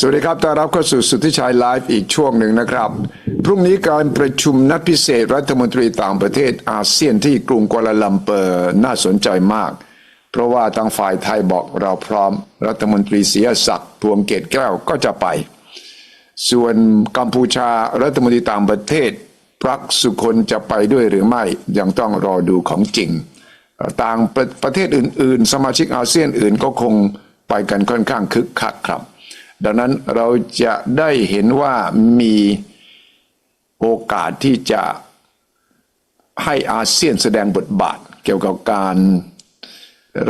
สวัสดีครับต้อนรับเข้าสู่สุทธิชัยไลฟ์อีกช่วงหนึ่งนะครับ พรุ่งนี้การประชุมนัดพิเศษรัฐมนตรีต่างประเทศอาเซียนที่กรุงกัวลาลัมเปอร์น่าสนใจมาก เพราะว่าทางฝ่ายไทยบอกเราพร้อม รัฐมนตรีเสียศักดิ์พวงเกตแก้วก็จะไป ส่วนกัมพูชารัฐมนตรีต่างประเทศพรักสุคนจะไปด้วยหรือไม่ยังต้องรอดูของจริง ต่างประประเทศอื่น ๆ สมาชิกอาเซียนอื่นก็คงไปกันค่อนข้างคึกคักครับ ดังนั้นเราจะได้เห็นว่ามีโอกาสที่จะให้อาเซียนแสดงบทบาท เกี่ยวกับการ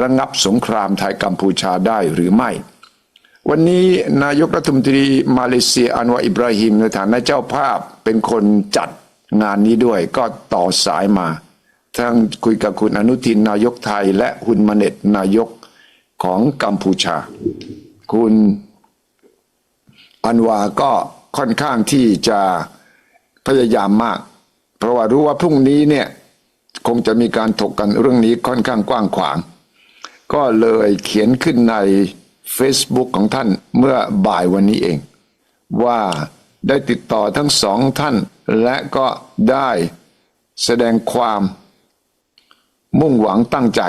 ระงับสงครามไทยกัมพูชาได้หรือไม่ วันนี้นายกรัฐมนตรีมาเลเซียอันวาอิบราฮิมในฐานะเจ้าภาพเป็นคนจัดงานนี้ด้วยก็ต่อสายมาทั้งคุยกับคุณอนุทินนายกไทย และคุณมเน็ตนายกของกัมพูชา คุณ อันวาก็ค่อนข้างที่จะพยายามมาก เพราะว่ารู้ว่าพรุ่งนี้เนี่ยคงจะมีการถกกันเรื่องนี้ค่อนข้างกว้างขวาง ก็เลยเขียนขึ้นใน Facebook ของท่านเมื่อบ่ายวันนี้เอง ว่าได้ติดต่อทั้งสองท่าน และก็ได้แสดงความมุ่งหวังตั้งใจ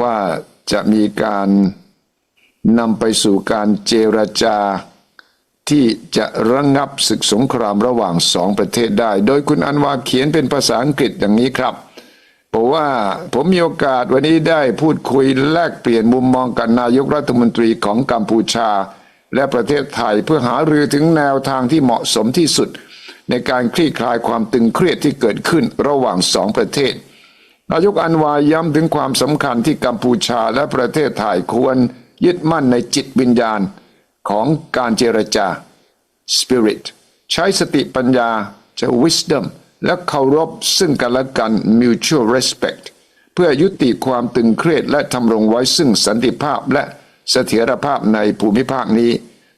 ว่าจะมีการนำไปสู่การเจรจา ที่จะระงงับศึกสงครามระหว่างสองประเทศได้ โดยคุณอันวาเขียนเป็นภาษาอังกฤษอย่างนี้ครับบอกว่าผมมีโอกาสวันนี้ได้พูดคุยแลกเปลี่ยนมุมมองกับนายกรัฐมนตรีของกัมพูชา และประเทศไทยเพื่อหารือถึงแนวทางที่เหมาะสมที่สุด ในการคลี่คลายความตึงเครียดที่เกิดขึ้นระหว่างสองประเทศ นายกอันวาย้ำถึงความสำคัญที่กัมพูชาและประเทศไทยควรยึดมั่นในจิตวิญญาณ ของการเจรจา spirit ใช้สติปัญญาจะ wisdom และเคารพซึ่งกันและกัน mutual respect เพื่อยุติความตึงเครียดและทำรงไว้ซึ่งสันติภาพและเสถียรภาพในภูมิภาคนี้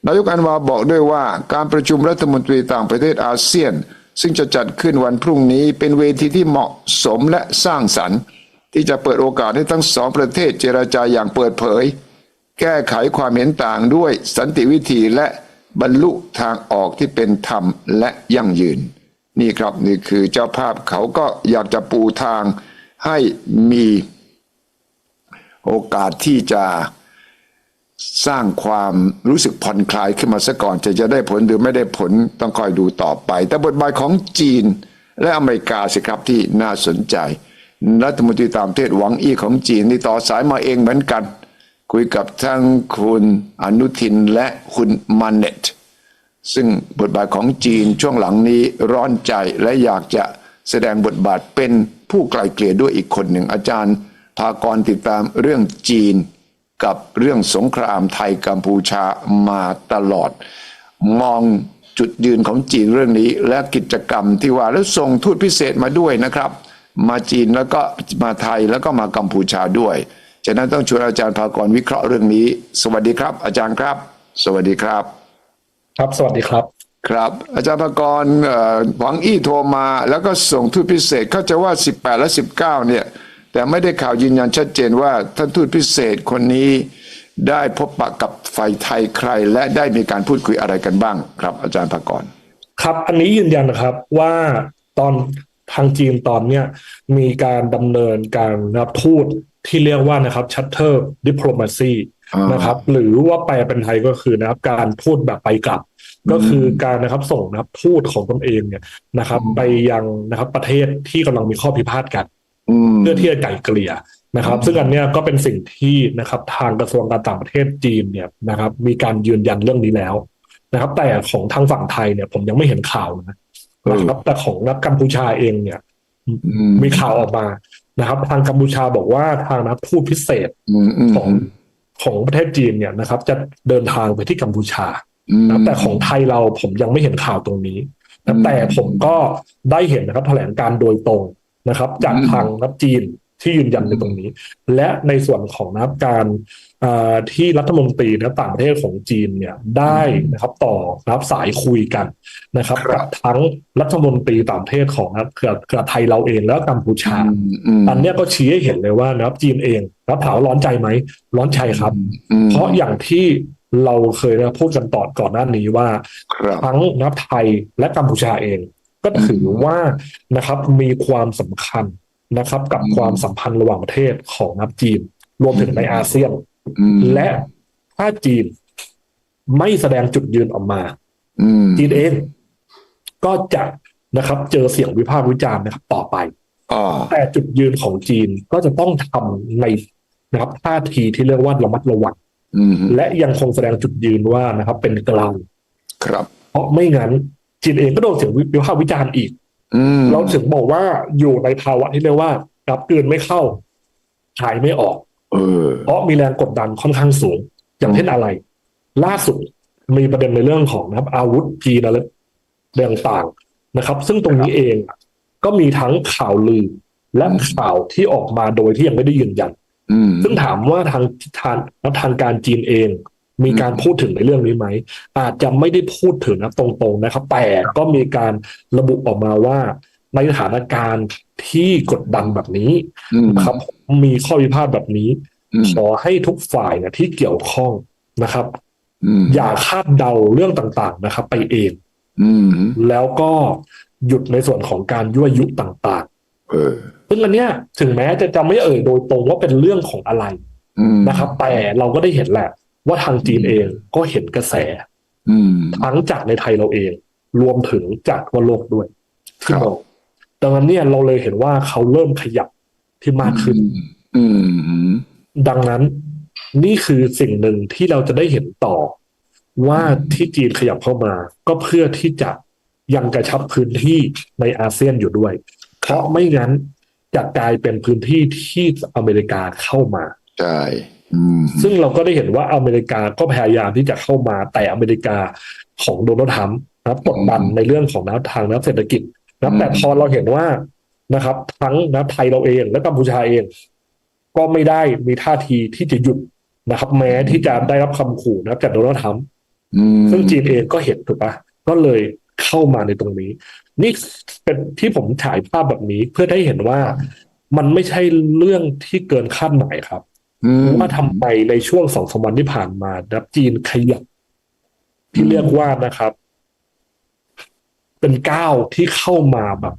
นายกอันวาบอกด้วยว่าการประชุมรัฐมนตรีต่างประเทศอาเซียน ซึ่งจะจัดขึ้นวันพรุ่งนี้เป็นเวทีที่เหมาะสมและสร้างสรรค์ ที่จะเปิดโอกาสให้ทั้งสองประเทศเจรจาอย่างเปิดเผย แก้ไขความเห็นต่างด้วยสันติวิธีและบรรลุทางออกที่เป็นธรรมและยั่งยืน นี่ครับนี่คือเจ้าภาพเขาก็อยากจะปูทางให้มีโอกาสที่จะสร้างความรู้สึกผ่อนคลายขึ้นมาซะก่อนจะจะได้ผลหรือไม่ได้ผลต้องคอยดูต่อไป แต่บทบาทของจีนและอเมริกาสิครับที่น่าสนใจ รัฐมนตรีต่างประเทศหวังอี้ของจีนนี่ต่อสายมาเองเหมือนกัน คุยกับทั้งคุณอนุทินและคุณมาเน็ตซึ่งบทบาทของจีนช่วงหลังนี้ร้อนใจและอยากจะแสดงบทบาทเป็นผู้ไกลเกลี่ยด้วยอีกคนหนึ่งอาจารย์ พากรติดตามเรื่องจีนกับเรื่องสงครามไทยกัมพูชามาตลอด มองจุดยืนของจีนเรื่องนี้ และกิจกรรมที่ว่าแล้วส่งทูตพิเศษมาด้วยนะครับ มาจีนแล้วก็มาไทยแล้วก็มากัมพูชาด้วย ฉะนั้นต้องชวนอาจารย์พากรวิเคราะห์เรื่องนี้ สวัสดีครับ อาจารย์ครับ สวัสดีครับ ครับสวัสดีครับ ครับ อาจารย์พากรเอ่อหวังอี้โทรมา แล้วก็ส่งทูตพิเศษเขาใจะว่า 18 และ 19 เนี่ย แต่ไม่ได้ข่าวยืนยันชัดเจนว่าท่านทูตพิเศษคนนี้ได้พบปะกับฝ่ายไทยใคร และได้มีการพูดคุยอะไรกันบ้าง ครับ อาจารย์พากรครับอันนี้ยืนยันนะครับว่าตอนทางจีนตอนเนี้ยมีการดำเนินการนะครับทูต ที่เรียกว่านะครับชัตเตอร์ดิปโลมาซีอ่านนะครับ หรือว่าแปลเป็นไทยก็คือนะครับ การทูตแบบไปกลับ ก็คือการนะครับส่งนะครับทูตของตนเองเนี่ยนะครับ ไปยังนะครับประเทศที่กำลังมีข้อพิพาทกันอืมเพื่อที่จะไกล่เกลี่ยนะครับ ซึ่งอันเนี้ยก็เป็นสิ่งที่นะครับ ทางกระทรวงการต่างประเทศจีนเนี่ยนะครับ มีการยืนยันเรื่องนี้แล้วนะครับ แต่ของทางฝั่งไทยเนี่ยผมยังไม่เห็นข่าวนะนะครับแต่ของนักกัมพูชาเองเนี่ยอืมมีข่าวออกมา นะครับ ทางกัมพูชาบอกว่าทางนักทูตพิเศษอืมอืมของของประเทศจีนเนี่ยนะครับ จะเดินทางไปที่กัมพูชาอืมนะครับแต่ของไทยเราผมยังไม่เห็นข่าวตรงนี้อืนะมแต่ผมก็ได้เห็นนะครับ แถลงการโดยตรงนะครับ จากอืมทางนักจีน ที่ยืนยันในตรงนี้ และในส่วนของนะครับการเอ่อที่รัฐมนตรีนะต่างประเทศของจีนเนี่ยได้นะครับต่อนะครับสายคุยกันนะครับครับกับทั้งรัฐมนตรีต่างประเทศของนะครับเครือเครือไทยเราเองแล้วกัมพูชาอืมอืมอันเนี้ยก็ชี้ให้เห็นเลยว่านะครับจีนเองนะครับถามว่าร้อนใจไหมร้อนใจครับอืมเพราะอย่างที่เราเคยนะพูดกันต่อก่อนหน้านี้ว่าครับทั้งนับไทยและกัมพูชาเอง ก็ถือว่านะครับมีความสำคัญ นะครับ กับอืมความสัมพันธ์ระหว่างประเทศของนับจีน รวมถึงในอาเซียนอืมและถ้าจีนไม่แสดงจุดยืนออกมาอืมจีนเองก็จะนะครับ เจอเสียงวิพากษ์วิจารณ์นะครับ ต่อไปอ่าแต่จุดยืนของจีนก็จะต้องทำในนะครับท่าทีที่เรียกว่าระมัดระวังอืมและยังคงแสดงจุดยืนว่านะครับ เป็นกลางครับ เพราะไม่งั้นจีนเองก็โดนเสียงวิพากษ์วิจารณ์อีกอืม เราถึงบอกว่าอยู่ในภาวะที่เรียกว่ารับกลืนไม่เข้าหายไม่ออกเออเพราะมีแรงกดดันค่อนข้างสูง อย่างเช่นอะไร ล่าสุดมีประเด็นในเรื่องของนะครับ อาวุธจีนอะไรเรื่องต่างๆนะครับ ซึ่งตรงนี้เองก็มีทั้งข่าวลือและข่าวที่ออกมาโดยที่ยังไม่ได้ยืนยันอืมซึ่งถามว่าทางทางทางการจีนเอง มีการพูดถึงในเรื่องนี้ไหม อาจจะไม่ได้พูดถึงนะตรงๆนะครับ แต่ก็มีการระบุออกมาว่า ในสถานการณ์ที่กดดันแบบนี้อืมนะครับมีข้อพิพาทแบบนี้อืมขอให้ทุกฝ่ายนะที่เกี่ยวข้องนะครับอืมอย่าคาดเดาเรื่องต่างๆนะครับ ไปเองอืมแล้วก็หยุดในส่วนของการยั่วยุต่างเออๆซึ่งอันเนี้ยถึงแม้จะจะไม่เอ่ยโดยตรงว่าเป็นเรื่องของอะไรอืมนะครับ แต่เราก็ได้เห็นแหละ ว่าทางจีนเองก็เห็นกระแสอืมทั้งจากในไทยเราเอง รวมถึงจากทั่วโลกด้วยคที่รับบอกดังนั้นเนี่ยเราเลยเห็นว่าเขาเริ่มขยับที่มากขึ้นอืมอืมดังนั้นนี่คือสิ่งหนึ่งที่เราจะได้เห็นต่อ ว่าที่จีนขยับเข้ามา ก็เพื่อที่จะยังกระชับพื้นที่ในอาเซียนอยู่ด้วย เพราะไม่งั้นจะกลายเป็นพื้นที่ที่อเมริกาเข้ามาใช่อืม ซึ่งเราก็ได้เห็นว่าอเมริกาก็พยายามที่จะเข้ามาแต่อเมริกาของโดนัลด์ทรัมป์นะครับกดดันในเรื่องของแนวทางนักเศรษฐกิจนะครับแต่พอเราเห็นว่านะครับ ทั้งนะไทยเราเองและกัมพูชาเอง ก็ไม่ได้มีท่าทีที่จะหยุดนะครับ แม้ที่จะได้รับคำขู่นะครับจากโดนัลด์ทรัมป์อืมซึ่งจีนเองก็เห็นถูกปะก็เลยเข้ามาในตรงนี้ นี่เป็นที่ผมฉายภาพแบบนี้เพื่อให้เห็นว่ามันไม่ใช่เรื่องที่เกินคาดหมายครับอืม ว่าทำไมในช่วงสองสามวันที่ผ่านมานะครับจีนขยับที่เรียกว่านะครับ เป็นก้าวที่เข้ามาแบบ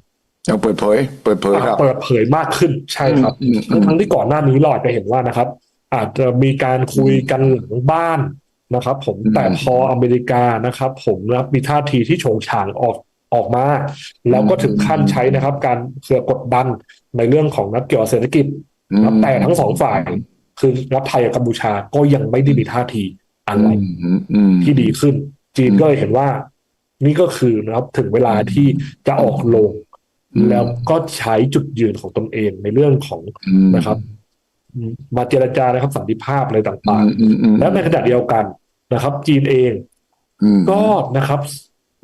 เอาเปิดเผย เปิดเผยครับเปิดเผยมากขึ้นใช่ครับอืมอืมทั้งๆที่ก่อนหน้านี้เราอาจจะเห็นว่านะครับ อาจจะมีการคุยกันหลังบ้านนะครับ ผมอืมแต่พออเมริกานะครับ ผมนะครับมีท่าทีที่โฉงฉางออกออกมา แล้วก็ถึงขั้นใช้นะครับ การเพื่อกดดันในเรื่องของนักเกี่ยวกับเศรษฐกิจนะครับแต่ทั้งสองฝ่าย คือรับไทยกับกัมพูชาก็ยังไม่ได้มีท่าทีอะไรอืมอืมที่ดีขึ้น จีนก็เลยเห็นว่า นี่ก็คือนะครับถึงเวลาที่จะออกลงอืมแล้วก็ใช้จุดยืนของตนเองในเรื่องของอืมนะครับมาเจรจานะครับสันติภาพอะไรอืต่างมอืมอืมๆและในขณะเดียวกันนะครับ จีนเองอืมก็นะครับ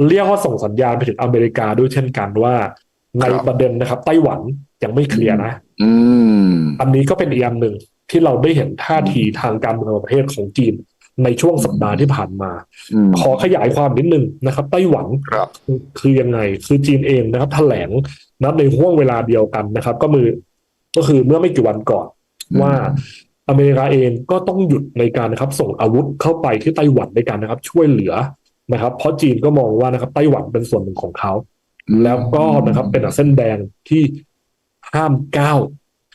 เรียกว่าส่งสัญญาณไปถึงอเมริกาด้วยเช่นกันว่า ในครับประเด็นนะครับ ไต้หวันยังไม่เคลียร์นะอืมอันนี้ก็เป็นอีกอันหนึ่ง ที่เราได้เห็นท่าทีทางการเมืองประเทศของจีนในช่วงสัปดาห์ที่ผ่านมาอืมขอขยายความนิดนึงนะครับ ไต้หวันครับคือคือยังไง คือจีนเองนะครับแถลงนะครับในห่วงเวลาเดียวกันนะครับ ก็มือก็คือเมื่อไม่กี่วันก่อนอืมว่าอเมริกาเองก็ต้องหยุดในการนะครับ ส่งอาวุธเข้าไปที่ไต้หวันในการนะครับ ช่วยเหลือนะครับ เพราะจีนก็มองว่านะครับ ไต้หวันเป็นส่วนหนึ่งของเขา แล้วก็นะครับเป็นเส้นแดงที่ห้ามก้าว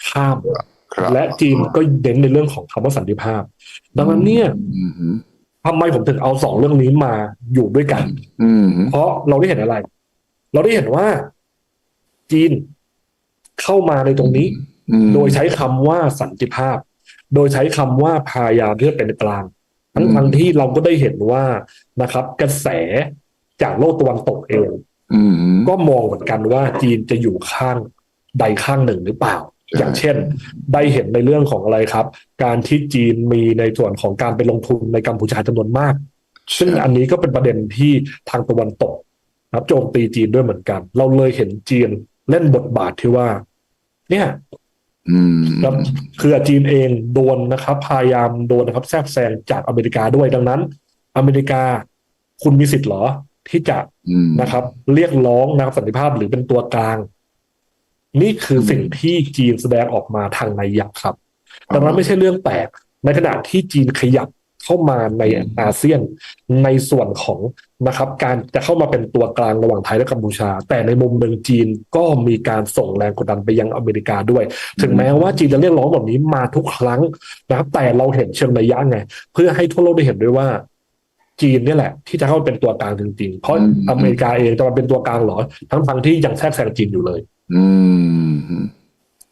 ข้ามครับ และจีนก็เน้นในเรื่องของคำว่าสันติภาพ ดังนั้นเนี่ยอืมอืมทำไมผมถึงเอาสองเรื่องนี้มาอยู่ด้วยกันอืมเพราะเราได้เห็นอะไร เราได้เห็นว่า จีนเข้ามาในตรงนี้อืมโดยใช้คำว่าสันติภาพ โดยใช้คำว่าพยายามที่จะเป็นกลาง ทั้งอืมทั้งที่เราก็ได้เห็นว่านะครับ กระแสจากโลกตะวันตกเองอืมก็มองเหมือนกันว่าจีนจะอยู่ข้างใดข้างหนึ่งหรือเปล่าใช่ อย่างเช่น ได้เห็นในเรื่องของอะไรครับ การที่จีนมีในส่วนของการไปลงทุนในกัมพูชาจำนวนมาก ซึ่งอันนี้ก็เป็นประเด็นที่ทางตะวันตกนะครับโจมตีจีนด้วยเหมือนกัน เราเลยเห็นจีนเล่นบทบาทที่ว่า เนี่ยอืมครับคือจีนเองโดนนะครับ พยายามโดนนะครับ แทรกแซงจากอเมริกาด้วยดังนั้น อเมริกาคุณมีสิทธิ์เหรอที่จะอืมนะครับ เรียกร้องนะครับสันติภาพหรือเป็นตัวกลาง นี่คือสิ่งที่จีนแสดงออกมาทางนัยยะครับดังนั้นไม่ใช่เรื่องแปลกในขณะที่จีนขยับเข้ามาในอาเซียนในส่วนของนะครับการจะเข้ามาเป็นตัวกลางระหว่างไทยและกัมพูชา แต่ในมุมหนึ่งจีนก็มีการส่งแรงกดดันไปยังอเมริกาด้วย ถึงแม้ว่าจีนจะเรียกร้องแบบนี้มาทุกครั้งนะครับแต่เราเห็นเชิงระยะไง เพื่อให้ทั่วโลกได้เห็นด้วยว่า จีนเนี่ยแหละ ที่จะเข้ามาเป็นตัวกลางจริงๆเพราะอืมอเมริกาเองจะมาเป็นตัวกลางเหรอทั้งทงๆที่ยังแทรกแซงจีนอยู่เลยอืม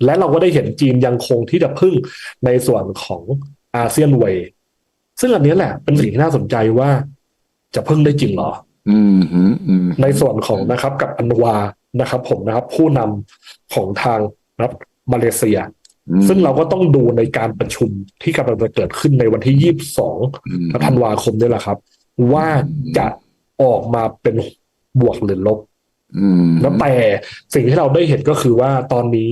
และเราก็ได้เห็นจีนยังคงที่จะพึ่งในส่วนของอาเซียนเวย์ซึ่งอันนี้แหละเป็นสิ่งที่น่าสนใจว่า จะพึ่งได้จริงเหรออืมอืมอืมในส่วนของนะครับ กับอันวานะครับ ผมนะครับ ผู้นำของทางนะครับมาเลเซีย ซึ่งเราก็ต้องดูในการประชุมที่กำลังจะเกิดขึ้นในวันที่22ธันวาคมนี่แหละครับ ว่าจะออกมาเป็นบวกหรือลบอืม แล้วแต่สิ่งที่เราได้เห็นก็คือว่าตอนนี้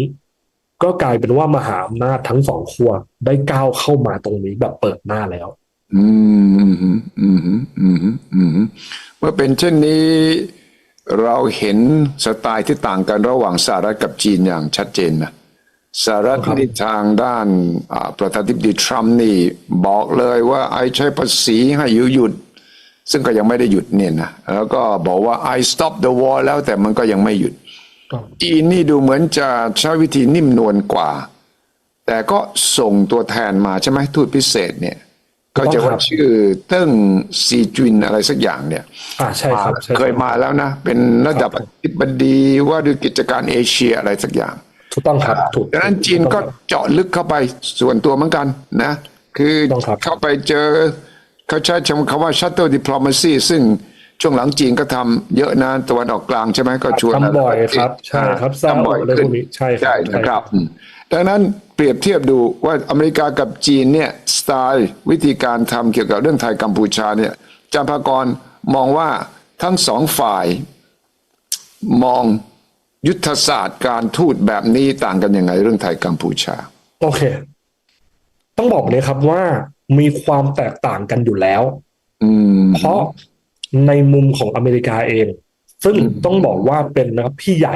ก็กลายเป็นว่ามหาอำนาจทั้งสองขั้วได้ก้าวเข้ามาตรงนี้แบบเปิดหน้าแล้ว อืมอืมอืมอืมอืมอืมเมื่อเป็นเช่นนี้ เราเห็นสไตล์ที่ต่างกันระหว่างสหรัฐกับจีนอย่างชัดเจนนะสหรัฐครับนี่ทางด้านอ่าประธานาธิบดีทรัมป์นี่ บอกเลยว่าไอใช้ภาษีให้หยุดหยุด ซึ่งก็ยังไม่ได้หยุดเนี่ยนะแล้วก็บอกว่า I stop the war แล้วแต่มันก็ยังไม่หยุดจีนนี่ดูเหมือนจะใช้วิธีนิ่มนวลกว่า แต่ก็ส่งตัวแทนมาใช่ไหมทูตพิเศษเนี่ย ก็จะว่าชื่อเติ้งซีจุนอะไรสักอย่างเนี่ยอ่าใช่ครับใช่รับเคยมาแล้วนะ เป็นระดับครัอบธิบดีว่าด้วยกิจการเอเชียอะไรสักอย่างถูกต้องครับถูกดังนั้นจีนก็เจาะลึกเข้าไปส่วนตัวเหมือนกันนะ คือต้องครับเข้าไปเจอ เขาใช้คำว่า shuttle diplomacy ซึ่งช่วงหลังจีนก็ทำเยอะนะตะวันออกกลางใช่ไหมก็ชวนทำบ่อยครับ ใช่ครับทราบทำบ่อยอะไรพวกนี้ใช่ครับใช่นะครับอืมดังนั้นเปรียบเทียบดูว่าอเมริกากับจีนเนี่ยสไตล์วิธีการทำเกี่ยวกับเรื่องไทยกัมพูชาเนี่ยจามพากรมองว่าทั้งสองฝ่าย มองยุทธศาสตร์การทูตแบบนี้ต่างกันยังไงเรื่องไทยกัมพูชา โอเค ต้องบอกเลยครับว่า มีความแตกต่างกันอยู่แล้วอืมเพราะในมุมของอเมริกาเอง ซึ่งต้องบอกว่าเป็นนะครับพี่ใหญ่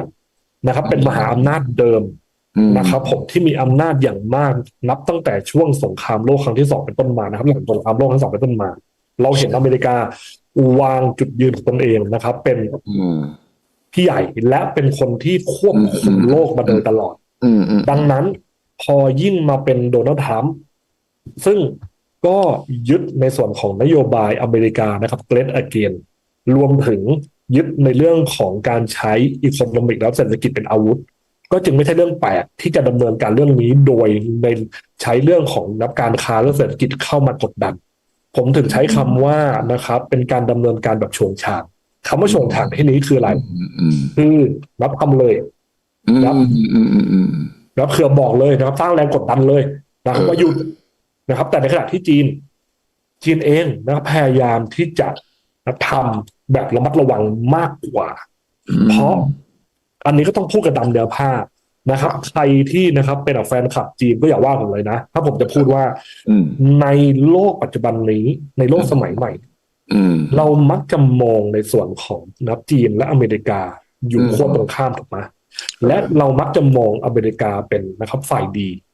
นะครับ เป็นมหาอำนาจเดิมอืมนะครับผมที่มีอำนาจอย่างมากนับตั้งแต่ช่วงสงครามโลกครั้งที่สองเป็นต้นมานะครับหลังสงครามโลกครั้งที่สองเป็นต้นมา เราเห็นอเมริกาวางจุดยืนของตนเองนะครับ เป็นอืมพี่ใหญ่และเป็นคนที่ควบคุมโลกมาโดยตลอดอืมอืมดังนั้นพอยิ่งมาเป็นโดนัลด์ทรัมป์ซึ่ง ก็ยึดในส่วนของนโยบายอเมริกานะครับเกรดอเกนรวมถึงยึดในเรื่องของการใช้อีโคโนมิกและเศรษฐกิจเป็นอาวุธ ก็จึงไม่ใช่เรื่องแปลกที่จะดำเนินการเรื่องนี้โดยในใช้เรื่องของนับการค้าและเศรษฐกิจเข้ามากดดัน ผมถึงใช้คำว่านะครับเป็นการดำเนินการแบบโฉงฉางคำว่าโฉงฉางที่นี้คืออะไรอืมอืมคือรับทำเลยอืมครับอืมอืมอืมอืมนะครับเครือบอกเลยนะครับสร้างแรงกดดันเลยนะครับเออว่าหยุด นะครับ แต่ในขณะที่จีน จีนเองนะครับพยายามที่จะทำแบบระมัดระวังมากกว่า เพราะอันนี้ก็ต้องพูดกันตามเนื้อผ้านะครับ ใครที่นะครับเป็นแฟนคลับจีนก็อย่าว่าผมเลยนะ ถ้าผมจะพูดว่าอืมในโลกปัจจุบันนี้ ในโลกสมัยใหม่อืมเรามักจะมองในส่วนของนะครับจีนและอเมริกาอยู่อืมขั้วตรงข้ามถูกไหมและเรามักจะมองอเมริกาเป็นนะครับฝ่ายดีอืม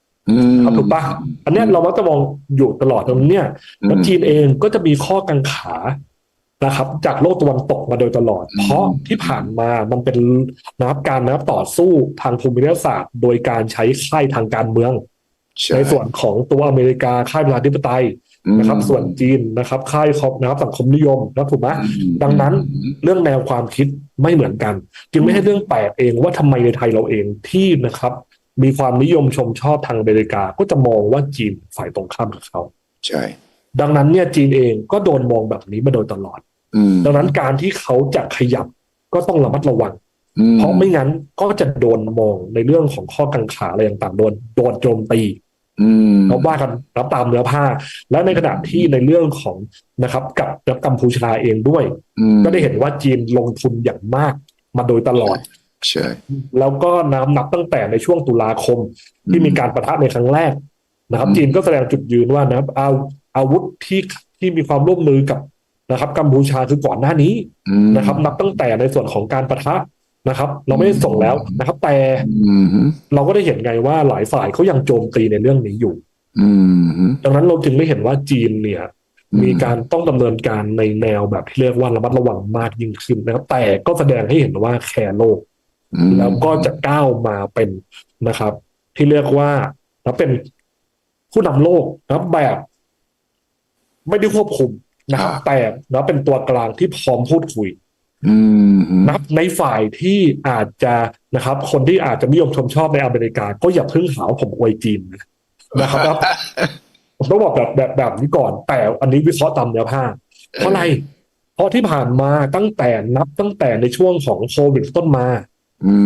ครับถูกปะอันเนี้ยเรามักจะมองอยู่ตลอดตรงเนี้ยอืมแล้วจีนเองก็จะมีข้อกังขานะครับ จากโลกตะวันตกมาโดยตลอดอืมเพราะที่ผ่านมามันเป็นนะครับการนะครับต่อสู้ทางภูมิรัฐศาสตร์ โดยการใช้ค่ายทางการเมืองช่ในส่วนของตัวอเมริกาค่ายประชาธิปไตยนะครับ ส่วนจีนนะครับ ค่ายของนะครับสังคมนิยมนะครับถูกไหมอืมดังนั้นเรื่องแนวความคิดไม่เหมือนกัน จึงไม่ใช่เรื่องแปลกเองว่าทำไมในไทยเราเองที่นะครับ มีความนิยมชมชอบทางอเมริกาก็จะมองว่าจีนฝ่ายตรงข้ามกับเขา ใช่ ดังนั้นเนี่ยจีนเองก็โดนมองแบบนี้มาโดยตลอดอืมดังนั้นการที่เขาจะขยับก็ต้องระมัดระวังอืมเพราะไม่งั้นก็จะโดนมองในเรื่องของข้อกังขาอะไรต่างๆโดนโดนโจมตีอืมเราว่ากันรับตามเนื้อผ้า และในขณะที่ในเรื่องของนะครับ กับกับกัมพูชาเองด้วยอืมก็ได้เห็นว่าจีนลงทุนอย่างมากมาโดยตลอด ใช่แล้วก็นับนับตั้งแต่ในช่วงตุลาคมที่มีการประทะในครั้งแรกนะครับอืมจีนก็แสดงจุดยืนว่านะครับเอาอาวุธที่ที่มีความร่วมมือกับนะครับ กัมพูชาคือก่อนหน้านี้อืมนะครับ นับตั้งแต่ในส่วนของการประทะนะครับ เราไม่ได้ส่งแล้วนะครับ แต่อืมเราก็ได้เห็นไงว่าหลายฝ่ายเขายังโจมตีในเรื่องนี้อยู่อืมดังนั้นเราจึงไม่เห็นว่าจีนเนี่ยอืมมีการต้องดำเนินการในแนวแบบที่เรียกว่าระมัดระวังมากยิ่งขึ้นนะครับ แต่ก็แสดงให้เห็นว่าแคร์โลกอืม แล้วก็จะก้าวมาเป็นนะครับ ที่เรียกว่าแล้วเป็นผู้นำโลกนะครับแบบ ไม่ได้ควบคุมนะครับ แต่แล้วเป็นตัวกลางที่พร้อมพูดคุยอืมอืมนะครับในฝ่ายที่อาจจะนะครับ คนที่อาจจะนิยมชมชอบในอเมริกา ก็อย่าเพิ่งหาว่าผมอวยจีนนะนะครับผมต้องบอกแบบแบบแบบนี้ก่อน แต่อันนี้วิเคราะห์ตามเนื้อผ้าเพราะอะไร เพราะที่ผ่านมาตั้งแต่นับตั้งแต่ในช่วงของโควิดต้นมาอืม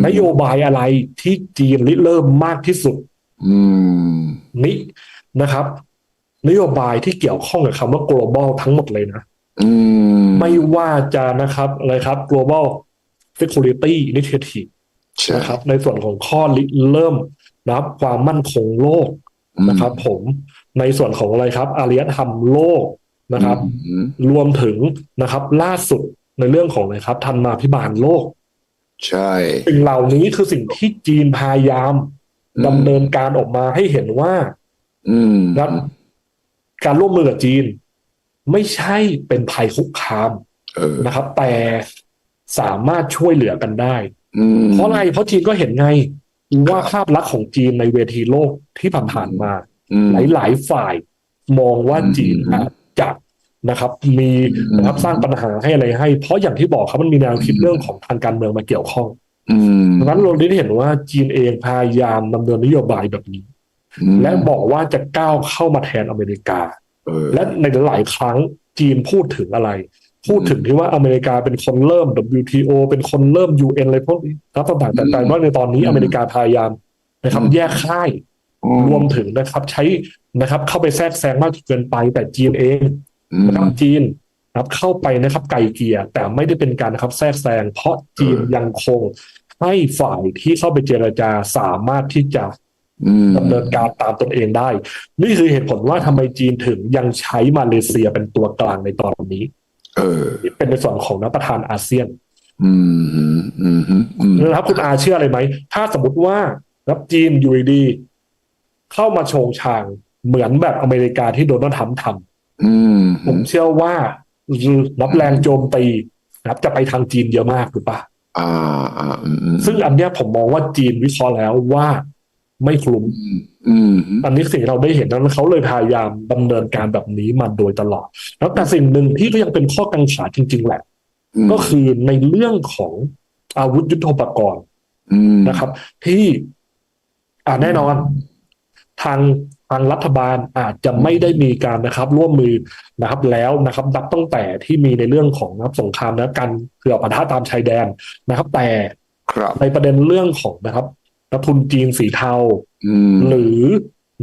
นโยบายอะไรที่จีนริเริ่มมากที่สุดอืมนี้นะครับ นโยบายที่เกี่ยวข้องกับคำว่า global ทั้งหมดเลยนะอืมไม่ว่าจะนะครับอะไรครับ global security initiative ใช่นะครับ ในส่วนของข้อริเริ่มนะครับ ความมั่นคงโลกนะครับ ผมในส่วนของอะไรครับอารยธรรมโลกนะครับอืมรวมถึงนะครับ ล่าสุดในเรื่องของอะไรครับธรรมาภิบาลโลก ใช่สิ่งเหล่านี้คือสิ่งที่จีนพยายามอืมดำเนินการออกมาให้เห็นว่า อืมนะครับการร่วมมือกับจีน ไม่ใช่เป็นภัยคุกคามเออนะครับ แต่สามารถช่วยเหลือกันได้อืมเพราะอะไรเพราะจีนก็เห็นไงว่าภาพลักษณ์ของจีนในเวทีโลกที่ผ่านๆมาอืมหลายๆฝ่ายมองว่าอืมจีนอาจจะ นะครับ มีอืมนะครับสร้างปัญหาให้อะไรให้ เพราะอย่างที่บอกครับมันมีแนวคิดอืมเรื่องของทางการเมืองมาเกี่ยวข้องอืมดังนั้นเราได้เห็นว่าจีนเองพยายามดำเนินนโยบายแบบนี้อืมและบอกว่าจะก้าวเข้ามาแทนอเมริกาเออและในหลายครั้งจีนพูดถึงอะไร พูดถึงที่ว่าอเมริกาเป็นคนเริ่ม WTO เป็นคนเริ่ม UN อะไรพวกนี้ครับต่างๆแต่กลายว่าในตอนนี้อืมอเมริกาพยายามนะครับอืมแยกค่ายอืมรวมถึงนะครับ ใช้นะครับ เข้าไปแทรกแซงมากจนเกินไปแต่จีนเองอืม นะครับจีนนะครับเข้าไปนะครับไกลเกลียแต่ไม่ได้เป็นการนะครับแทรกแซงเพราะจีนเออยังคงให้ฝ่ายที่เข้าไปเจรจาสามารถที่จะอืมดำเนินการตามตนเองได้ นี่คือเหตุผลว่าทำไมจีนถึงยังใช้มาเลเซียเป็นตัวกลางในตอนนี้ เออ เป็นในส่วนของนักประธานอาเซียน อืมอืมอืมอืมนะครับคุณอาเชื่ออะไรไหม ถ้าสมมติว่ารับจีนอยู่ดีๆเข้ามาโชงชางเหมือนแบบอเมริกาที่โดนัลด์ทรัมป์ทอืมำ ผมเชื่อว่ารับแรงโจมตีนะครับจะไปทางจีนเยอะมากถูกปะอ่าอ่าอืมอืมซึ่งอันเนี้ยผมมองว่าจีนวิเคราะห์แล้วว่าไม่คุ้มอืมอืมอันนี้สิ่งที่เราได้เห็นนั้นเขาเลยพยายามดำเนินการแบบนี้มาโดยตลอด แล้วแต่สิ่งหนึ่งที่ก็ยังเป็นข้อกังขาจริง ๆ แหละมก็คือในเรื่องของอาวุธยุทโธปกรณ์อืมนะครับ ที่อ่าแน่นอน ทาง ทางรัฐบาลอาจจะไม่ได้มีการนะครับร่วมมือนะครับแล้วนะครับนับตั้งแต่ที่มีในเรื่องของนะครับสงครามและการเผื่อปะทะตามชายแดนนะครับ แต่ครับในประเด็นเรื่องของนะครับนักทุนจีนสีเทาอืมหรือ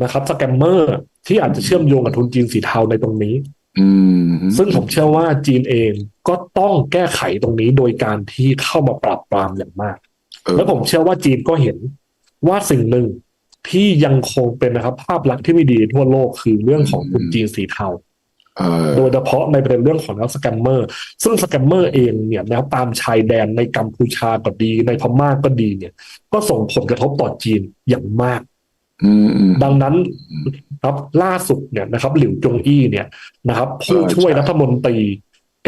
นะครับสแกมเมอร์ที่อาจจะเชื่อมโยงกับทุนจีนสีเทาในตรงนี้อืมซึ่งผมเชื่อว่าจีนเองก็ต้องแก้ไขตรงนี้โดยการที่เข้ามาปราบปรามอย่างมากเออและผมเชื่อว่าจีนก็เห็นว่าสิ่งหนึ่ง ที่ยังคงเป็นนะครับ ภาพลักษณ์ที่ไม่ดีทั่วโลกคือเรื่องของทุนจีนสีเทาเออโดยเฉพาะในประเด็นเรื่องของนักสแกมเมอร์ ซึ่งสแกมเมอร์เองเนี่ยนะครับตามชายแดนในกัมพูชาก็ดีในพม่าก็ดีเนี่ย ก็ส่งผลกระทบต่อจีนอย่างมากอืมอืมดังนั้นครับล่าสุดเนี่ยนะครับ หลิวจงอี้เนี่ยนะครับ ผู้ช่วยใช่รัฐมนตรี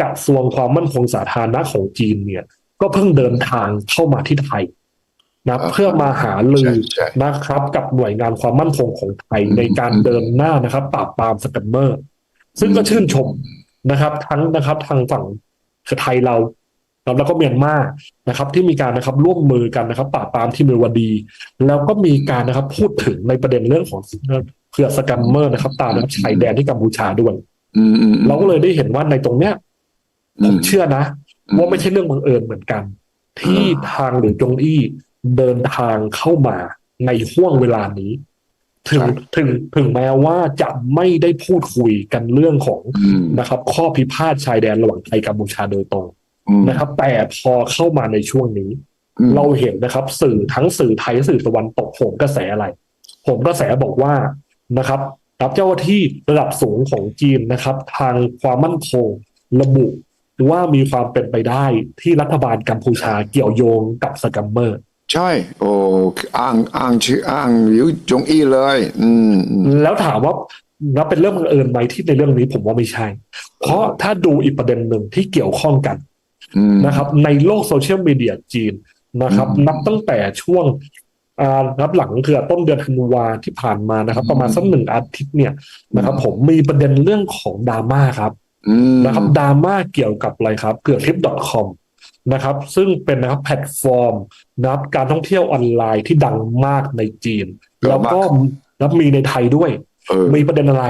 กระทรวงความมั่นคงสาธารณะของจีนเนี่ย ก็เพิ่งเดินทางเข้ามาที่ไทย นะครับเพื่อมาหาลืใช่อใช่นะครับ กับหน่วยงานความมั่นคงของไทยอืมในการเดินหน้านะครับปราบปรามสแกมเมอร์ ซึ่งก็ชื่นชมนะครับ ทั้งนะครับทางฝั่งไทยเราแล้วก็เมียนมานะครับ ที่มีการนะครับร่วมมือกันนะครับปราบปรามที่เมืองวดี แล้วก็มีการนะครับพูดถึงในประเด็นเรื่องของเผื่อสแกมเมอร์นะครับ ตามนะครับชายแดนที่กัมพูชาด้วยอืมอืมเราก็เลยได้เห็นว่าในตรงเนี้ยผมเชื่อนะ ว่าไม่ใช่เรื่องบังเอิญเหมือนกัน ที่ทางหรือจงอี้ เดินทางเข้ามาในห่วงเวลานี้ ถึงถึงถึงแม้ว่าจะไม่ได้พูดคุยกันเรื่องของอืมนะครับ ข้อพิพาทชายแดนระหว่างไทยกัมพูชาโดยตรงอืมนะครับ แต่พอเข้ามาในช่วงนี้อืมเราเห็นนะครับ สื่อทั้งสื่อไทยและสื่อตะวันตกโหมกระแสอะไรโหมกระแสบอกว่านะครับรับเจ้าหน้าที่ระดับสูงของจีนนะครับ ทางความมั่นคงระบุว่ามีความเป็นไปได้ที่รัฐบาลกัมพูชาเกี่ยวโยงกับสแกัมเมอร์ ใช่ โอ้อ้างอ้างชื่ออ้างหลิวจงอี้เลยอืมอืมแล้วถามว่านับเป็นเรื่องบังเอิญไหมที่ในเรื่องนี้ผมว่าไม่ใช่ เพราะถ้าดูอีกประเด็นหนึ่งที่เกี่ยวข้องกันอืมนะครับ ในโลกโซเชียลมีเดียจีนนะครับอืมนับตั้งแต่ช่วงอ่านับหลังคือต้นเดือนธันวาที่ผ่านมานะครับ ประมาณสักหนึ่งอาทิตย์เนี่ยนะครับ ผมมีประเด็นเรื่องของดราม่าครับอืมนะครับดราม่าเกี่ยวกับอะไรครับเกือคลิป .com นะครับ ซึ่งเป็นนะครับแพลตฟอร์มนะครับการท่องเที่ยวออนไลน์ที่ดังมากในจีน แล้วก็นับมีในไทยด้วยเออมีประเด็นอะไร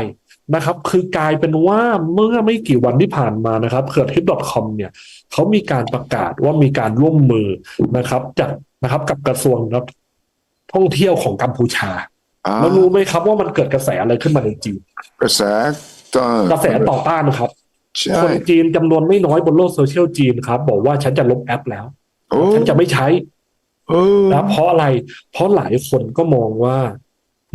นะครับ คือกลายเป็นว่าเมื่อไม่กี่วันที่ผ่านมานะครับเขื่อนทิป .com เนี่ยเขามีการประกาศว่ามีการร่วมมือนะครับ จากนะครับกับกระทรวงนะครับท่องเที่ยวของกัมพูชาอ่าแล้วรู้ไหมครับว่ามันเกิดกระแสอะไรขึ้นมาในจีนกระแสก็กระแสต่อต้านครับใช่ คนจีนจำนวนไม่น้อยบนโลกโซเชียลจีนครับ บอกว่าฉันจะลบแอปแล้วโอ้ฉันจะไม่ใช้เออนะเพราะอะไร เพราะหลายคนก็มองว่า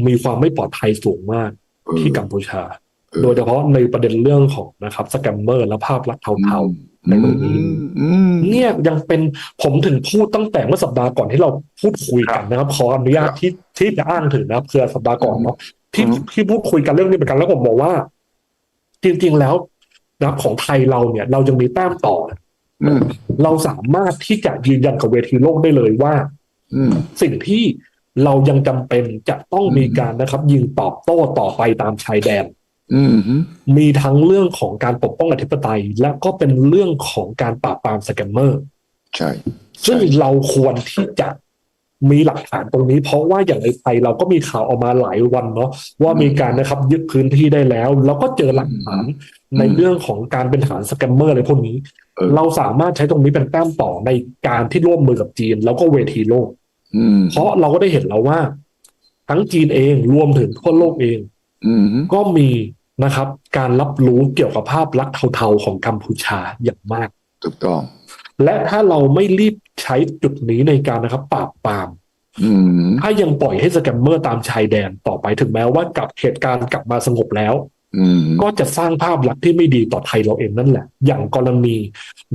มีความไม่ปลอดภัยสูงมากที่กัมพูชาเออโดยเฉพาะในประเด็นเรื่องของนะครับสแกมเมอร์และภาพลักษณ์เทาในตรงนี้อืมๆเนี่ยยังเป็นผมถึงพูดตั้งแต่เมื่อสัปดาห์ก่อนที่เราพูดคุยกันนะครับขออนุญาตครับที่ที่จะอ้างถึงนะครับคือสัปดาห์ก่อนเนาะที่อืมที่พูดคุยกันเรื่องนี้เหมือนกันแล้วผมบอกว่า จริง ๆ แล้ว นะครับของไทยเราเนี่ย เรายังมีแต้มต่ออืมเราสามารถที่จะยืนยันกับเวทีโลกได้เลยว่าอืมสิ่งที่เรายังจำเป็นจะต้องมีการนะครับ ยิงตอบโต้ต่อไปตามชายแดนอืมมีทั้งเรื่องของการปกป้องอธิปไตย และก็เป็นเรื่องของการปราบปรามสแกมเมอร์ ใช่ ซึ่งเราควรที่จะ มีหลักฐานตรงนี้ เพราะว่าอย่างในไทยเราก็มีข่าวออกมาหลายวันเนาะว่ามีการนะครับยึดพื้นที่ได้แล้ว แล้วก็เจอหลักฐานในเรื่องของการเป็นฐานสแกมเมอร์อะไรพวกนี้เออเราสามารถใช้ตรงนี้เป็นแต้มต่อในการที่ร่วมมือกับจีน แล้วก็เวทีโลกอืมเพราะเราก็ได้เห็นแล้วว่า ทั้งจีนเองรวมถึงทั่วโลกเองอืมก็มีนะครับ การรับรู้เกี่ยวกับภาพลักษณ์เทาๆของกัมพูชาอย่างมากถูกต้องและถ้าเราไม่รีบ ใช้จุดนี้ในการนะครับปราบปรามอืมถ้ายังปล่อยให้สแกมเมอร์ตามชายแดนต่อไปถึงแม้ว่ากับเหตุการณ์กลับมาสงบแล้วอืมก็จะสร้างภาพลักษณ์ที่ไม่ดีต่อไทยเราเองนั่นแหละ อย่างกรณี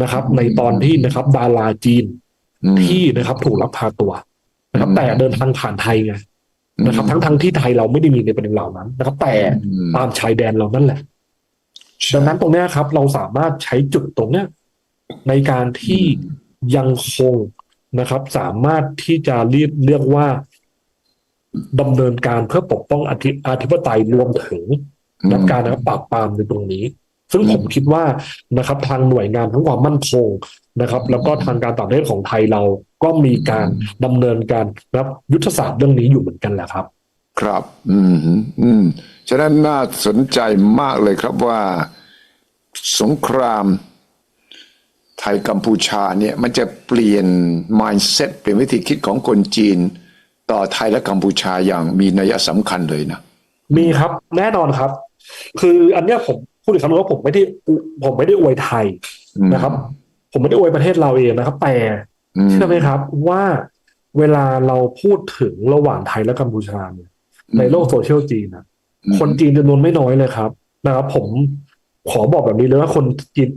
นะครับ ในตอนที่นะครับ ดาราจีนอืมที่นะครับถูกลักพาตัวนะครับอืมแต่เดินทางผ่านไทยไงนะครับ ทั้งทั้งที่ไทยเราไม่ได้มีในประเด็นเหล่านั้นนะครับ แต่อืมตามชายแดนเรานั่นแหละใช่ดังนั้นตรงเนี้ยครับ เราสามารถใช้จุดตรงเนี้ยในการที่ ยังคงนะครับ สามารถที่จะเรียกเรียกว่าดำเนินการเพื่อปกป้องอธิอธิปไตยรวมถึงนับการนะครับปราบปรามในตรงนี้ ซึ่งผมคิดว่านะครับ ทางหน่วยงานทั้งความมั่นคงนะครับ แล้วก็ทางการต่างประเทศของไทยเราก็มีการดำเนินการนะครับยุทธศาสตร์เรื่องนี้อยู่เหมือนกันแหละครับ ครับ อืมอืมฉะนั้นน่าสนใจมากเลยครับว่า สงคราม ไทยกัมพูชาเนี่ยมันจะเปลี่ยน mindset เปลี่ยนวิธีคิดของคนจีน ต่อไทยและกัมพูชาอย่างมีนัยสำคัญเลยนะมีครับแน่นอนครับ คืออันเนี้ยผมพูดอีกครั้งหนึ่งว่าผมไม่ได้อุผมไม่ได้อวยไทยอืมนะครับ ผมไม่ได้อวยประเทศเราเองนะครับ แต่อืมเชื่อไหมครับว่าเวลาเราพูดถึงระหว่างไทยและกัมพูชาเนี่ยในโลกโซเชียลจีนนะอืมคนจีนจำนวนไม่น้อยเลยครับ นะครับ ผมขอบอกแบบนี้เลยว่าคนจีน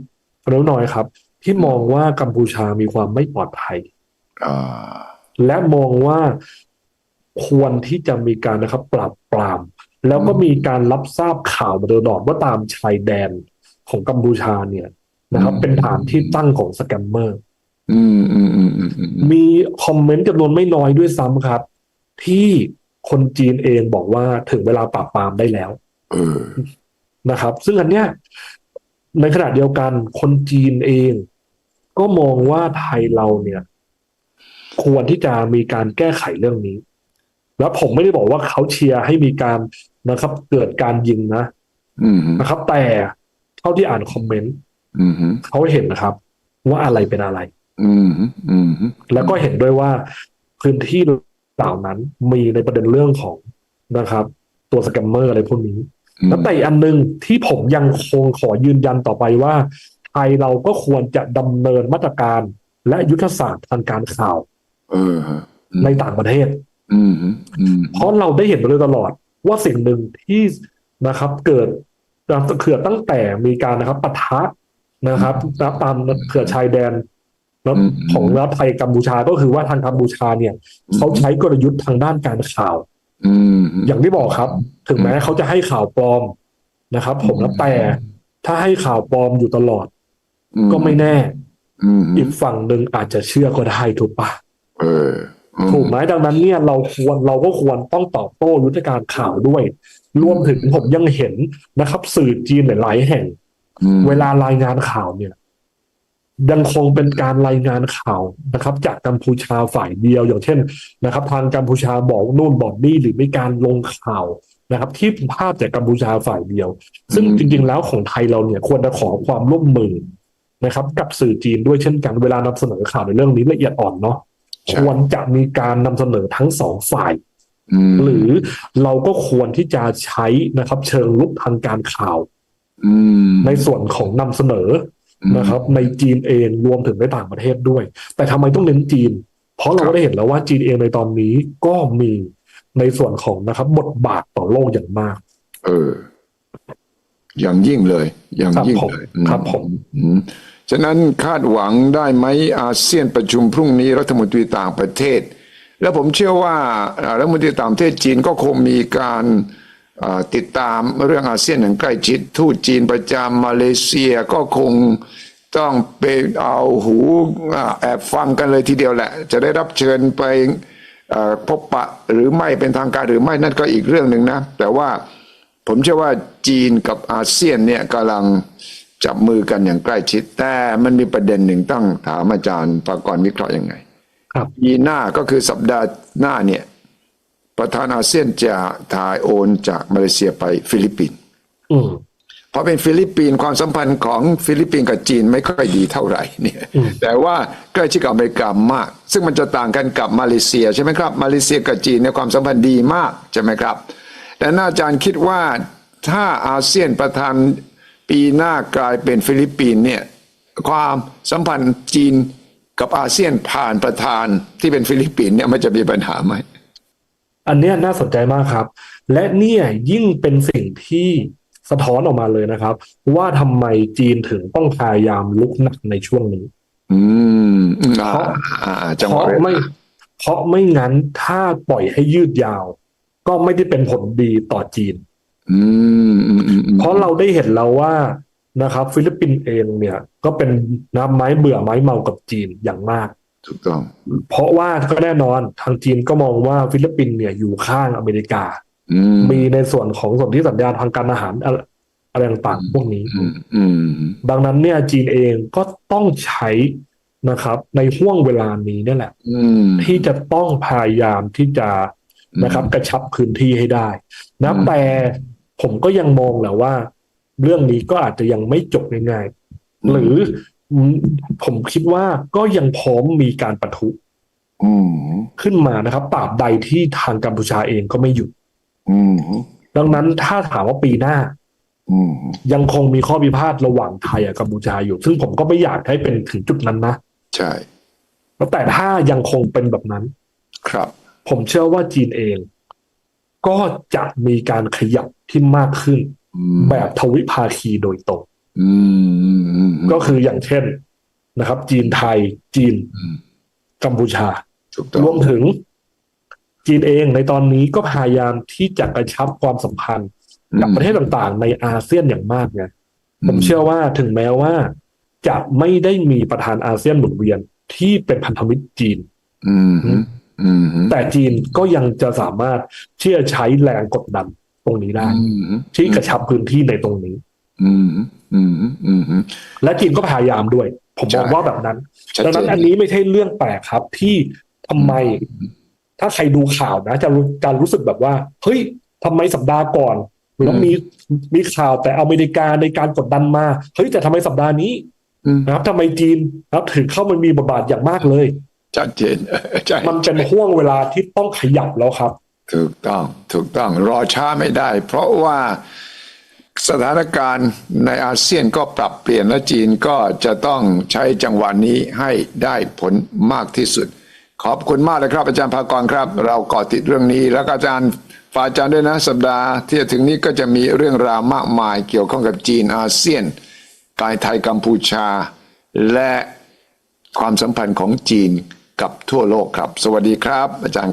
จำนวนไม่น้อยครับ ที่มองว่ากัมพูชามีความไม่ปลอดภัยอ่าและมองว่าควรที่จะมีการนะครับ ปราบปราม แล้วก็มีการรับทราบข่าวมาโดยตลอดว่าตามชายแดนของกัมพูชาเนี่ยนะครับอืมเป็นฐานที่ตั้งของสแกมเมอร์อืมอืมอืมอืมอืมมีคอมเมนต์จำนวนไม่น้อยด้วยซ้ำครับ ที่คนจีนเองบอกว่าถึงเวลาปราบปรามได้แล้วเออนะครับ ซึ่งอันเนี้ยในขณะเดียวกันคนจีนเอง ก็มองว่าไทยเราเนี่ย ควรที่จะมีการแก้ไขเรื่องนี้ แล้วผมไม่ได้บอกว่าเขาเชียร์ให้มีการนะครับ เกิดการยิงนะอืมนะครับ แต่เท่าที่อ่านคอมเมนต์อืมเขาเห็นนะครับ ว่าอะไรเป็นอะไรอืมอืมแล้วก็เห็นด้วยว่าพื้นที่เหล่านั้นมีในประเด็นเรื่องของนะครับ ตัวสแกมเมอร์อะไรพวกนี้แล้วแต่อีกอันหนึ่งที่ผมยังคงขอยืนยันต่อไปว่า ไทยเราก็ควรจะดำเนินมาตรการและยุทธศาสตร์ทางการข่าวเออในต่างประเทศอืมอืมเพราะเราได้เห็นมาโดยตลอดว่าสิ่งหนึ่งที่นะครับ เกิดเขื่อตั้งแต่มีการนะครับปะทะนะครับนะตามเขื่อชายแดนแล้วของรัฐไทยกัมพูชาก็คือว่าทางกัมพูชาเนี่ยเขาใช้กลยุทธ์ทางด้านการข่าวอืมอย่างที่บอกครับ ถึงแม้เขาจะให้ข่าวปลอมนะครับ ผมแล้วแต่ถ้าให้ข่าวปลอมอยู่ตลอด ก็ไม่แน่อืมอีกฝั่งหนึ่งอาจจะเชื่อก็ได้ถูกปะเอออืมถูกไหมดังนั้นเนี่ยเราควรเราก็ควรต้องตอบโต้ยุทธการข่าวด้วย รวมถึงผมยังเห็นนะครับ สื่อจีนหลายๆแห่งอืมเวลารายงานข่าวเนี่ย ยังคงเป็นการรายงานข่าวนะครับ จากกัมพูชาฝ่ายเดียว อย่างเช่นนะครับ ทางกัมพูชาบอกนู่นบอกนี่หรือมีการลงข่าวนะครับ ที่เป็นภาพจากกัมพูชาฝ่ายเดียว ซึ่งจริง ๆ แล้วของไทยเราเนี่ยควรจะขอความร่วมมือ นะครับ กับสื่อจีนด้วยเช่นกันเวลานำเสนอข่าวในเรื่องนี้ละเอียดอ่อนเนาะควรจะมีการนำเสนอทั้งสองฝ่ายอืมหรือเราก็ควรที่จะใช้นะครับ เชิงลุกทางการข่าวอืมในส่วนของนำเสนอนะครับ ในจีนเองรวมถึงในต่างประเทศด้วย แต่ทำไมต้องเน้นจีน เพราะเราก็ได้เห็นแล้วว่าจีนเองในตอนนี้ก็มีในส่วนของนะครับ บทบาทต่อโลกอย่างมาก เออ อย่างยิ่งเลย อย่างยิ่งครับผมเลยอืครับผมอืม ฉะนั้นคาดหวังได้ไหมอาเซียนประชุมพรุ่งนี้รัฐมนตรีต่างประเทศ แล้วผมเชื่อว่ารัฐมนตรีต่างประเทศจีนก็คงมีการติดตามเรื่องอาเซียนอย่างใกล้ชิด ทูตจีนประจำมาเลเซียก็คงต้องไปเอาหูแอบฟังกันเลยทีเดียวแหละ จะได้รับเชิญไปพบปะหรือไม่เป็นทางการหรือไม่นั่นก็อีกเรื่องหนึ่งนะ แต่ว่าผมเชื่อว่าจีนกับอาเซียนเนี่ยกำลัง จับมือกันอย่างใกล้ชิด แต่มันมีประเด็นหนึ่งต้องถามอาจารย์ปากรณ์วิเคราะห์ยังไง ครับปีหน้าก็คือสัปดาห์หน้าเนี่ย ประธานอาเซียนจะถ่ายโอนจากมาเลเซียไปฟิลิปปินส์อืมเพราะเป็นฟิลิปปินส์ความสัมพันธ์ของฟิลิปปินส์กับจีนไม่ค่อยดีเท่าไหร่เนี่ยแต่ว่าใกล้ชิดกับอเมริกามาก ซึ่งมันจะต่างกันกับมาเลเซียใช่ไหมครับ มาเลเซียกับจีนในยความสัมพันธ์ดีมากใช่ไหมครับ แต่น่าอาจารย์คิดว่าถ้าอาเซียนประธาน ปีหน้ากลายเป็นฟิลิปปินส์เนี่ยความสัมพันธ์จีนกับอาเซียนผ่านประธานที่เป็นฟิลิปปินส์เนี่ยมันจะมีปัญหาไหมอันเนี้ยน่าสนใจมากครับ และเนี่ยยิ่งเป็นสิ่งที่สะท้อนออกมาเลยนะครับ ว่าทำไมจีนถึงต้องพยายามลุกหนักในช่วงนี้ อืมอืมอ่าเพราะอ่าอ่าจังหเพวะราะเวลาไม่ เพราะไม่งั้นถ้าปล่อยให้ยืดยาว ก็ไม่ได้เป็นผลดีต่อจีนอืมอืมอืมอืม เพราะเราได้เห็นแล้วว่านะครับ ฟิลิปปินส์เองเนี่ย ก็เป็นน้ำไม้เบื่อไม้เมากับจีนอย่างมากถูกต้อง เพราะว่าก็แน่นอนทางจีนก็มองว่าฟิลิปปินส์เนี่ยอยู่ข้างอเมริกาอืมมีในส่วนของสนธิสัญญาทางการอาหารอะไรอะไรต่างๆพวกนี้อืมอืมดังนั้นเนี่ยจีนเองก็ต้องใช้นะครับ ในห่วงเวลานี้เนี่ยแหละอืมที่จะต้องพยายามที่จะนะครับ กระชับพื้นที่ให้ได้นะอืมแต่ ผมก็ยังมองแหละว่า เรื่องนี้ก็อาจจะยังไม่จบง่ายๆหรือผมคิดว่าก็ยังพร้อมมีการปะทุอืมขึ้นมานะครับตราบใดที่ทางกัมพูชาเองก็ไม่หยุดอืมดังนั้นถ้าถามว่าปีหน้าอืมยังคงมีข้อพิพาทระหว่างไทยกับกัมพูชาอยู่ ซึ่งผมก็ไม่อยากให้เป็นถึงจุดนั้นนะใช่แล้วแต่ถ้ายังคงเป็นแบบนั้น ครับ ผมเชื่อว่าจีนเอง ก็จะมีการขยับที่มากขึ้นอืมแบบทวิภาคีโดยตรงอืมอืมอืมก็คืออย่างเช่นนะครับ จีนไทยจีนอืมกัมพูชาถูกต้องรวมถึง จีนเองในตอนนี้ก็พยายามที่จะกระชับความสัมพันธ์กับประเทศต่างๆ ในอาเซียนอย่างมากไงผมเชื่อว่าถึงแม้ว่าจะไม่ได้มีประธานอาเซียนหมุนเวียนที่เป็นพันธมิตรจีนอืมอืมอืม แต่จีนก็ยังจะสามารถที่จะใช้แรงกดดันตรงนี้ได้อืมที่กระชับพื้นที่ในตรงนี้อืมอืมอืมอืมและจีนก็พยายามด้วย ผมใช่มองว่าแบบนั้นชัดดังเจนั้นนอันนี้ไม่ใช่เรื่องแปลกครับ ที่ทำไม ถ้าใครดูข่าวนะจะรู้การรู้สึกแบบว่า เฮ้ยทำไมสัปดาห์ก่อนแล้วมีมีข่าวแต่อเมริกาในการกดดันมาเฮ้ยแต่ทำไมสัปดาห์นี้อืมนะครับทำไมจีนนะครับถึงเข้ามันมีบทบาทอย่างมากเลย ชัดเจนเออใช่มันเป็นห่วงเวลาที่ต้องขยับแล้วครับ ถูกต้องถูกต้องรอช้าไม่ได้ เพราะว่าสถานการณ์ในอาเซียนก็ปรับเปลี่ยนและจีนก็จะต้องใช้จังหวะนี้ให้ได้ผลมากที่สุด ขอบคุณมากเลยครับ อาจารย์ภากรครับ เราเกาะติดเรื่องนี้ แล้วก็อาจารย์ฝากอาจารย์ด้วยนะ สัปดาห์ที่จะถึงนี้ก็จะมีเรื่องราวมากมายเกี่ยวข้องกับจีนอาเซียนการไทยกัมพูชา และความสัมพันธ์ของจีน กับทั่วโลกครับ สวัสดีครับ อาจารย์